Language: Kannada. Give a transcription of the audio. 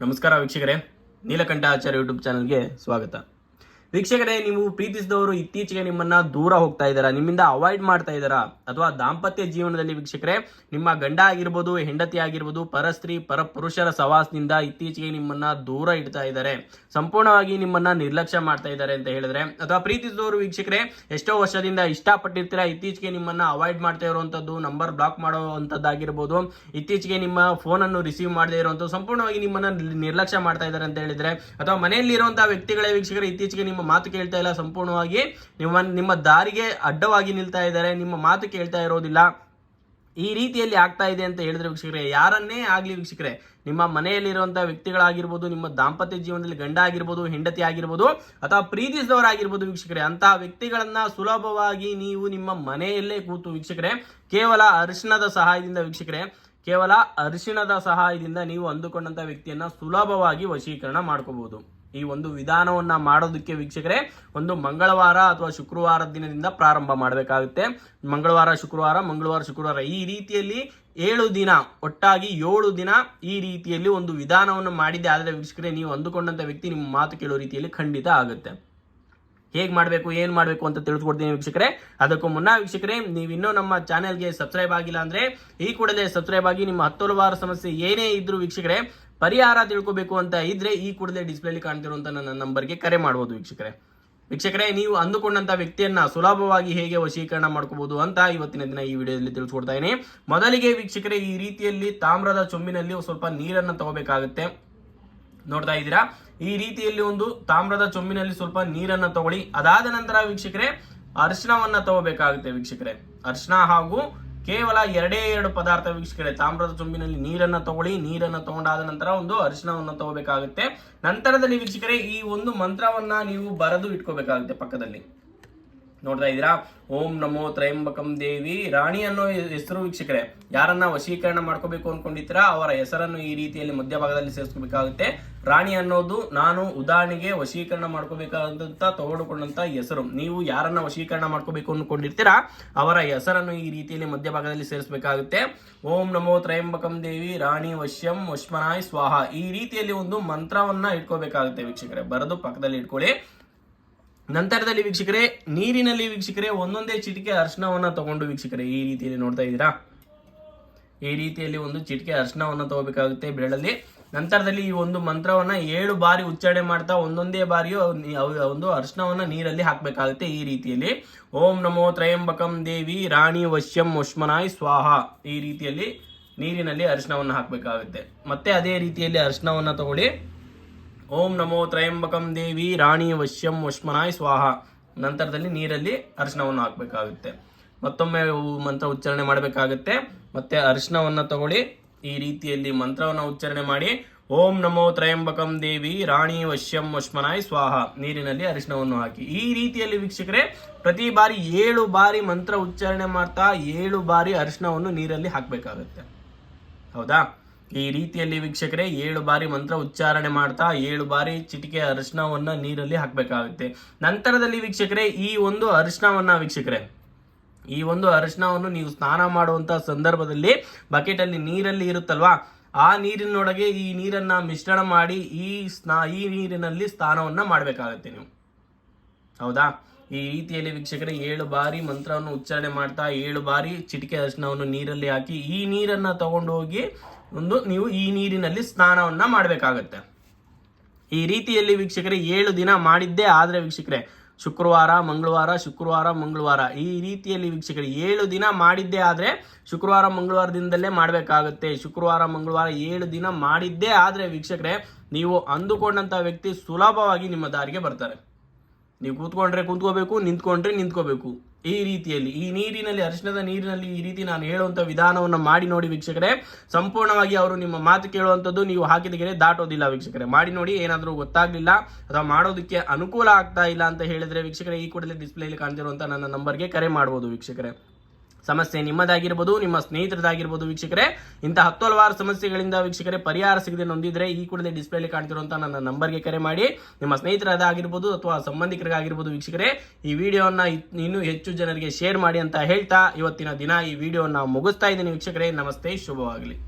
ನಮಸ್ಕಾರ ವೀಕ್ಷಕರೇ ನೀಲಕಂಠ ಆಚಾರ್ಯ ಯೂಟ್ಯೂಬ್ ಚಾನಲ್ಗೆ ಸ್ವಾಗತ. ವೀಕ್ಷಕರೇ, ನೀವು ಪ್ರೀತಿಸಿದವರು ಇತ್ತೀಚೆಗೆ ನಿಮ್ಮನ್ನ ದೂರ ಹೋಗ್ತಾ ಇದ್ದಾರಾ? ನಿಮ್ಮಿಂದ ಅವಾಯ್ಡ್ ಮಾಡ್ತಾ ಇದ್ದಾರಾ? ಅಥವಾ ದಾಂಪತ್ಯ ಜೀವನದಲ್ಲಿ ವೀಕ್ಷಕರೇ, ನಿಮ್ಮ ಗಂಡ ಆಗಿರ್ಬೋದು, ಹೆಂಡತಿ ಆಗಿರ್ಬೋದು, ಪರಸ್ತ್ರೀ, ಪರಪುರುಷರ ಸವಾಸದಿಂದ ಇತ್ತೀಚೆಗೆ ನಿಮ್ಮನ್ನ ದೂರ ಇಡ್ತಾ ಇದ್ದಾರೆ. ಸಂಪೂರ್ಣವಾಗಿ ನಿಮ್ಮನ್ನ ನಿರ್ಲಕ್ಷ್ಯ ಮಾಡ್ತಾ ಇದ್ದಾರೆ ಅಂತ ಹೇಳಿದ್ರೆ, ಅಥವಾ ಪ್ರೀತಿಸಿದವರು ವೀಕ್ಷಕರೇ, ಎಷ್ಟೋ ವರ್ಷದಿಂದ ಇಷ್ಟಪಟ್ಟಿರ್ತೀರಾ, ಇತ್ತೀಚೆಗೆ ನಿಮ್ಮನ್ನ ಅವಾಯ್ಡ್ ಮಾಡ್ತಾ ಇರುವಂತದ್ದು ನಂಬರ್ ಬ್ಲಾಕ್ ಮಾಡುವಂತದ್ದಾಗಿರ್ಬೋದು, ಇತ್ತೀಚೆಗೆ ನಿಮ್ಮ ಫೋನ್ ಅನ್ನು ರಿಸೀವ್ ಮಾಡದೇ ಇರುವಂತದ್ದು, ಸಂಪೂರ್ಣವಾಗಿ ನಿಮ್ಮನ್ನ ನಿರ್ಲಕ್ಷ್ಯ ಮಾಡ್ತಾ ಇದ್ದಾರೆ ಅಂತ ಹೇಳಿದ್ರೆ, ಅಥವಾ ಮನೆಯಲ್ಲಿ ಇರುವಂತಹ ವ್ಯಕ್ತಿಗಳೇ ವೀಕ್ಷಕರು, ಇತ್ತೀಚೆಗೆ ನಿಮ್ಮ ಮಾತು ಕೇಳ್ತಾ ಇಲ್ಲ ಸಂಪೂರ್ಣವಾಗಿ. ನಿಮ್ಮ ನಿಮ್ಮ ದಾರಿಗೆ ಅಡ್ಡವಾಗಿ ನಿಲ್ತಾ ಇದ್ದಾರೆ. ನಿಮ್ಮ ಮಾತು ಕೇಳ್ತಾ ಇರೋದಿಲ್ಲ. ಈ ರೀತಿಯಲ್ಲಿ ಆಗ್ತಾ ಇದೆ ಅಂತ ಹೇಳಿದ್ರೆ ವೀಕ್ಷಕರೇ, ಯಾರನ್ನೇ ಆಗಲಿ ವೀಕ್ಷಕರೇ, ನಿಮ್ಮ ಮನೆಯಲ್ಲಿರುವಂತಹ ವ್ಯಕ್ತಿಗಳಾಗಿರ್ಬೋದು, ನಿಮ್ಮ ದಾಂಪತ್ಯ ಜೀವನದಲ್ಲಿ ಗಂಡ ಆಗಿರ್ಬೋದು, ಹೆಂಡತಿ ಆಗಿರ್ಬೋದು, ಅಥವಾ ಪ್ರೀತಿಸಿದವರಾಗಿರ್ಬೋದು ವೀಕ್ಷಕರೇ ಅಂತಹ ವ್ಯಕ್ತಿಗಳನ್ನ ಸುಲಭವಾಗಿ ನೀವು ನಿಮ್ಮ ಮನೆಯಲ್ಲೇ ಕೂತು ವೀಕ್ಷಕರೇ, ಕೇವಲ ಅರಿಶಿಣದ ಸಹಾಯದಿಂದ ವೀಕ್ಷಕರೇ, ಕೇವಲ ಅರಿಶಿಣದ ಸಹಾಯದಿಂದ ನೀವು ಅಂದುಕೊಂಡಂತ ವ್ಯಕ್ತಿಯನ್ನ ಸುಲಭವಾಗಿ ವಶೀಕರಣ ಮಾಡ್ಕೋಬಹುದು. ಈ ಒಂದು ವಿಧಾನವನ್ನ ಮಾಡೋದಕ್ಕೆ ವೀಕ್ಷಕರೇ, ಒಂದು ಮಂಗಳವಾರ ಅಥವಾ ಶುಕ್ರವಾರ ದಿನದಿಂದ ಪ್ರಾರಂಭ ಮಾಡಬೇಕಾಗುತ್ತೆ. ಮಂಗಳವಾರ, ಶುಕ್ರವಾರ ಮಂಗಳವಾರ, ಶುಕ್ರವಾರ ಈ ರೀತಿಯಲ್ಲಿ ಏಳು ದಿನ, ಒಟ್ಟಾಗಿ ಏಳು ದಿನ ಈ ರೀತಿಯಲ್ಲಿ ಒಂದು ವಿಧಾನವನ್ನು ಮಾಡಿದೆ ಆದರೆ ವೀಕ್ಷಕರೇ, ನೀವು ಅಂದುಕೊಂಡಂತ ವ್ಯಕ್ತಿ ನಿಮ್ಮ ಮಾತು ಕೇಳೋ ರೀತಿಯಲ್ಲಿ ಖಂಡಿತ ಆಗುತ್ತೆ. ಹೇಗೆ ಮಾಡಬೇಕು, ಏನು ಮಾಡಬೇಕು ಅಂತ ತಿಳಿಸ್ಕೊಡ್ತೀನಿ ವೀಕ್ಷಕರೇ. ಅದಕ್ಕೂ ಮುನ್ನ ವೀಕ್ಷಕರೇ, ನೀವು ಇನ್ನೂ ನಮ್ಮ ಚಾನೆಲ್ಗೆ ಸಬ್ಸ್ಕ್ರೈಬ್ ಆಗಿಲ್ಲ ಅಂದ್ರೆ ಈ ಕೂಡಲೇ ಸಬ್ಸ್ಕ್ರೈಬ್ ಆಗಿ ನಿಮ್ಮ ಹತ್ತೊಲವಾರ ಸಮಸ್ಯೆ ಏನೇ ಇದ್ದರೂ ವೀಕ್ಷಕರೇ ಪರಿಹಾರ ತಿಳ್ಕೊಬೇಕು ಅಂತ ಇದ್ರೆ ಈ ಕೂಡಲೇ ಡಿಸ್ಪ್ಲೇಲಿ ಕಾಣ್ತಿರುವಂತ ನನ್ನ ನಂಬರ್ಗೆ ಕರೆ ಮಾಡಬಹುದು ವೀಕ್ಷಕರೇ. ವೀಕ್ಷಕರೇ, ನೀವು ಅಂದುಕೊಂಡಂತ ವ್ಯಕ್ತಿಯನ್ನ ಸುಲಭವಾಗಿ ಹೇಗೆ ವಶೀಕರಣ ಮಾಡ್ಕೋಬಹುದು ಅಂತ ಇವತ್ತಿನ ದಿನ ಈ ವಿಡಿಯೋದಲ್ಲಿ ತಿಳಿಸ್ಕೊಡ್ತಾ ಇದ್ದೀನಿ. ಮೊದಲಿಗೆ ವೀಕ್ಷಕರೇ, ಈ ರೀತಿಯಲ್ಲಿ ತಾಮ್ರದ ಚೊಂಬಿನಲ್ಲಿ ಸ್ವಲ್ಪ ನೀರನ್ನು ತಗೋಬೇಕಾಗುತ್ತೆ. ನೋಡ್ತಾ ಇದ್ದೀರಾ? ಈ ರೀತಿಯಲ್ಲಿ ಒಂದು ತಾಮ್ರದ ಚೊಂಬಿನಲ್ಲಿ ಸ್ವಲ್ಪ ನೀರನ್ನ ತಗೊಳ್ಳಿ. ಅದಾದ ನಂತರ ವೀಕ್ಷಕರೇ, ಅರ್ಶನವನ್ನ ತಗೋಬೇಕಾಗುತ್ತೆ ವೀಕ್ಷಕರೇ. ಅರ್ಶನ ಹಾಗೂ ಕೇವಲ ಎರಡೇ ಎರಡು ಪದಾರ್ಥ ವೀಕ್ಷಕರೇ, ತಾಮ್ರದ ಚೊಂಬಿನಲ್ಲಿ ನೀರನ್ನ ತಗೊಳ್ಳಿ, ನೀರನ್ನ ತಗೊಂಡಾದ ನಂತರ ಒಂದು ಅರಿಶಿಣವನ್ನು ತಗೋಬೇಕಾಗುತ್ತೆ. ನಂತರದಲ್ಲಿ ವೀಕ್ಷಕರೇ, ಈ ಒಂದು ಮಂತ್ರವನ್ನ ನೀವು ಬರೆದು ಇಟ್ಕೋಬೇಕಾಗುತ್ತೆ ಪಕ್ಕದಲ್ಲಿ. ನೋಡ್ತಾ ಇದ್ದೀರಾ? ಓಂ ನಮೋ ತ್ರಯಂಬಕಂ ದೇವಿ. ರಾಣಿ ಅನ್ನೋ ಹೆಸರು ವೀಕ್ಷಕರೇ, ಯಾರನ್ನ ವಶೀಕರಣ ಮಾಡ್ಕೋಬೇಕು ಅನ್ಕೊಂಡಿದ್ದೀರಾ, ಅವರ ಹೆಸರನ್ನು ಈ ರೀತಿಯಲ್ಲಿ ಮಧ್ಯಭಾಗದಲ್ಲಿ ಸೇರಿಸ್ಕೋಬೇಕಾಗುತ್ತೆ. ರಾಣಿ ಅನ್ನೋದು ನಾನು ಉದಾಹರಣೆಗೆ ವಶೀಕರಣ ಮಾಡ್ಕೋಬೇಕಾದಂತ, ತಗೊಂಡುಕೊಂಡಂತ ಹೆಸರು. ನೀವು ಯಾರನ್ನ ವಶೀಕರಣ ಮಾಡ್ಕೋಬೇಕು ಅನ್ಕೊಂಡಿರ್ತೀರಾ, ಅವರ ಹೆಸರನ್ನು ಈ ರೀತಿಯಲ್ಲಿ ಮಧ್ಯಭಾಗದಲ್ಲಿ ಸೇರಿಸಬೇಕಾಗುತ್ತೆ. ಓಂ ನಮೋ ತ್ರಯಂಬಕಂ ದೇವಿ, ರಾಣಿ ವಶ್ಯಂ ವಶ್ಮನಾಯ್ ಸ್ವಾಹ. ಈ ರೀತಿಯಲ್ಲಿ ಒಂದು ಮಂತ್ರವನ್ನ ಇಟ್ಕೋಬೇಕಾಗುತ್ತೆ ವೀಕ್ಷಕರೇ. ಬರೆದು ಪಕ್ಕದಲ್ಲಿ ಇಟ್ಕೊಳ್ಳಿ. ನಂತರದಲ್ಲಿ ವೀಕ್ಷಕರೇ, ನೀರಿನಲ್ಲಿ ವೀಕ್ಷಕರೇ, ಒಂದೊಂದೇ ಚಿಟಿಕೆ ಅರ್ಶನವನ್ನ ತಗೊಂಡು ವೀಕ್ಷಕರೇ, ಈ ರೀತಿಯಲ್ಲಿ ನೋಡ್ತಾ ಇದ್ದೀರಾ? ಈ ರೀತಿಯಲ್ಲಿ ಒಂದು ಚಿಟಿಕೆ ಅರ್ಶನವನ್ನ ತಗೋಬೇಕಾಗುತ್ತೆ ಬೆರಳಲ್ಲಿ. ನಂತರದಲ್ಲಿ ಈ ಒಂದು ಮಂತ್ರವನ್ನ ಏಳು ಬಾರಿ ಉಚ್ಚಾರಣೆ ಮಾಡ್ತಾ, ಒಂದೊಂದೇ ಬಾರಿಯೂ ಒಂದು ಅರ್ಶನವನ್ನು ನೀರಲ್ಲಿ ಹಾಕಬೇಕಾಗುತ್ತೆ ಈ ರೀತಿಯಲ್ಲಿ. ಓಂ ನಮೋ ತ್ರಯಂಬಕಂ ದೇವಿ ರಾಣಿ ವಶ್ಯಂ ವಶ್ಮನಾಯ್ ಸ್ವಾಹ. ಈ ರೀತಿಯಲ್ಲಿ ನೀರಿನಲ್ಲಿ ಅರಿಶಿನವನ್ನ ಹಾಕಬೇಕಾಗುತ್ತೆ. ಮತ್ತೆ ಅದೇ ರೀತಿಯಲ್ಲಿ ಅರಿಶಿನವನ್ನ ತಗೊಳ್ಳಿ. ಓಂ ನಮೋ ತ್ರಯಂಬಕಂ ದೇವಿ ರಾಣಿ ವಶ್ಯಂ ವಶ್ಮನಾಯ್ ಸ್ವಾಹ. ನಂತರದಲ್ಲಿ ನೀರಲ್ಲಿ ಅರಿಶಿನವನ್ನು ಹಾಕಬೇಕಾಗುತ್ತೆ. ಮತ್ತೊಮ್ಮೆ ಮಂತ್ರ ಉಚ್ಚಾರಣೆ ಮಾಡಬೇಕಾಗುತ್ತೆ. ಮತ್ತೆ ಅರಿಶಿನವನ್ನು ತಗೊಳ್ಳಿ. ಈ ರೀತಿಯಲ್ಲಿ ಮಂತ್ರವನ್ನು ಉಚ್ಚಾರಣೆ ಮಾಡಿ, ಓಂ ನಮೋ ತ್ರಯಂಬಕಂ ದೇವಿ ರಾಣಿ ವಶ್ಯಂ ವಶ್ಮನಾಯ್ ಸ್ವಾಹ. ನೀರಿನಲ್ಲಿ ಅರಿಶಿನವನ್ನು ಹಾಕಿ. ಈ ರೀತಿಯಲ್ಲಿ ವೀಕ್ಷಕರೇ, ಪ್ರತಿ ಬಾರಿ ಏಳು ಬಾರಿ ಮಂತ್ರ ಉಚ್ಚಾರಣೆ ಮಾಡ್ತಾ ಏಳು ಬಾರಿ ಅರಿಶಿನವನ್ನು ನೀರಲ್ಲಿ ಹಾಕಬೇಕಾಗುತ್ತೆ. ಹೌದಾ? ಈ ರೀತಿಯಲ್ಲಿ ವೀಕ್ಷಕರೇ ಏಳು ಬಾರಿ ಮಂತ್ರ ಉಚ್ಚಾರಣೆ ಮಾಡ್ತಾ ಏಳು ಬಾರಿ ಚಿಟಿಕೆ ಅರಿಶಿನವನ್ನ ನೀರಲ್ಲಿ ಹಾಕಬೇಕಾಗುತ್ತೆ. ನಂತರದಲ್ಲಿ ವೀಕ್ಷಕರೇ ಈ ಒಂದು ಅರಿಶಿನವನ್ನ ವೀಕ್ಷಕರೇ, ಈ ಒಂದು ಅರಿಶಿನವನ್ನು ನೀವು ಸ್ನಾನ ಮಾಡುವಂತ ಸಂದರ್ಭದಲ್ಲಿ ಬಕೆಟ್ ಅಲ್ಲಿ ನೀರಲ್ಲಿ ಇರುತ್ತಲ್ವಾ, ಆ ನೀರಿನೊಳಗೆ ಈ ನೀರನ್ನ ಮಿಶ್ರಣ ಮಾಡಿ ಈ ಸ್ನಾ, ಈ ನೀರಿನಲ್ಲಿ ಸ್ನಾನವನ್ನ ಮಾಡಬೇಕಾಗುತ್ತೆ ನೀವು. ಹೌದಾ? ಈ ರೀತಿಯಲ್ಲಿ ವೀಕ್ಷಕರೇ ಏಳು ಬಾರಿ ಮಂತ್ರವನ್ನು ಉಚ್ಚಾರಣೆ ಮಾಡ್ತಾ ಏಳು ಬಾರಿ ಚಿಟಿಕೆ ಅರ್ಶನವನ್ನು ನೀರಲ್ಲಿ ಹಾಕಿ ಈ ನೀರನ್ನ ತಗೊಂಡು ಹೋಗಿ ಒಂದು ನೀವು ಈ ನೀರಿನಲ್ಲಿ ಸ್ನಾನವನ್ನ ಮಾಡಬೇಕಾಗತ್ತೆ. ಈ ರೀತಿಯಲ್ಲಿ ವೀಕ್ಷಕರೇ ಏಳು ದಿನ ಮಾಡಿದ್ದೇ ಆದರೆ ವೀಕ್ಷಕರೇ, ಶುಕ್ರವಾರ, ಮಂಗಳವಾರ ಶುಕ್ರವಾರ, ಮಂಗಳವಾರ. ಈ ರೀತಿಯಲ್ಲಿ ವೀಕ್ಷಕರು ಏಳು ದಿನ ಮಾಡಿದ್ದೇ ಆದರೆ ಶುಕ್ರವಾರ, ಮಂಗಳವಾರ ದಿನದಲ್ಲೇ ಮಾಡಬೇಕಾಗುತ್ತೆ. ಶುಕ್ರವಾರ, ಮಂಗಳವಾರ ಏಳು ದಿನ ಮಾಡಿದ್ದೇ ಆದರೆ ವೀಕ್ಷಕರೇ, ನೀವು ಅಂದುಕೊಂಡಂಥ ವ್ಯಕ್ತಿ ಸುಲಭವಾಗಿ ನಿಮ್ಮ ದಾರಿಗೆ ಬರ್ತಾರೆ. ನೀವು ಕೂತ್ಕೊಂಡ್ರೆ ಕೂತ್ಕೋಬೇಕು, ನಿಂತ್ಕೊಂಡ್ರೆ ನಿಂತ್ಕೋಬೇಕು. ಈ ರೀತಿಯಲ್ಲಿ, ಈ ನೀರಿನಲ್ಲಿ ಅರಿಶಿನದ ನೀರಿನಲ್ಲಿ ಈ ರೀತಿ ನಾನು ಹೇಳುವಂತ ವಿಧಾನವನ್ನು ಮಾಡಿ ನೋಡಿ ವೀಕ್ಷಕರೇ. ಸಂಪೂರ್ಣವಾಗಿ ಅವರು ನಿಮ್ಮ ಮಾತು ಕೇಳುವಂಥದ್ದು ನೀವು ಹಾಕಿದ ಗೆರೆ ದಾಟೋದಿಲ್ಲ ವೀಕ್ಷಕರೇ. ಮಾಡಿ ನೋಡಿ, ಏನಾದರೂ ಗೊತ್ತಾಗಲಿಲ್ಲ ಅಥವಾ ಮಾಡೋದಕ್ಕೆ ಅನುಕೂಲ ಆಗ್ತಾ ಇಲ್ಲ ಅಂತ ಹೇಳಿದ್ರೆ ವೀಕ್ಷಕರೇ, ಈ ಕೂಡಲೇ ಡಿಸ್ಪ್ಲೇಲಿ ಕಾಣ್ತಿರುವಂತ ನನ್ನ ನಂಬರ್ಗೆ ಕರೆ ಮಾಡ್ಬೋದು ವೀಕ್ಷಕರೇ. ಸಮಸ್ಯೆ ನಿಮ್ಮದಾಗಿರ್ಬೋದು, ನಿಮ್ಮ ಸ್ನೇಹಿತರದಾಗಿರ್ಬೋದು ವೀಕ್ಷಕರೇ. ಇಂಥ ಹತ್ತು ಹಲವಾರು ಸಮಸ್ಯೆಗಳಿಂದ ವೀಕ್ಷಕರೇ ಪರಿಹಾರ ಸಿಗದೆ ನೊಂದಿದ್ರೆ ಈ ಕೂಡಲೇ ಡಿಸ್ಪ್ಲೇಲಿ ಕಾಣ್ತಿರುವಂತಹ ನನ್ನ ನಂಬರ್ಗೆ ಕರೆ ಮಾಡಿ. ನಿಮ್ಮ ಸ್ನೇಹಿತರದಾಗಿರ್ಬೋದು ಅಥವಾ ಸಂಬಂಧಿಕರಿಗಾಗಿರ್ಬೋದು ವೀಕ್ಷಕರೇ, ಈ ವಿಡಿಯೋನ ಇನ್ನೂ ಹೆಚ್ಚು ಜನರಿಗೆ ಶೇರ್ ಮಾಡಿ ಅಂತ ಹೇಳ್ತಾ ಇವತ್ತಿನ ದಿನ ಈ ವಿಡಿಯೋನ ಮುಗಿಸ್ತಾ ಇದ್ದೀನಿ ವೀಕ್ಷಕರೇ. ನಮಸ್ತೆ, ಶುಭವಾಗಲಿ.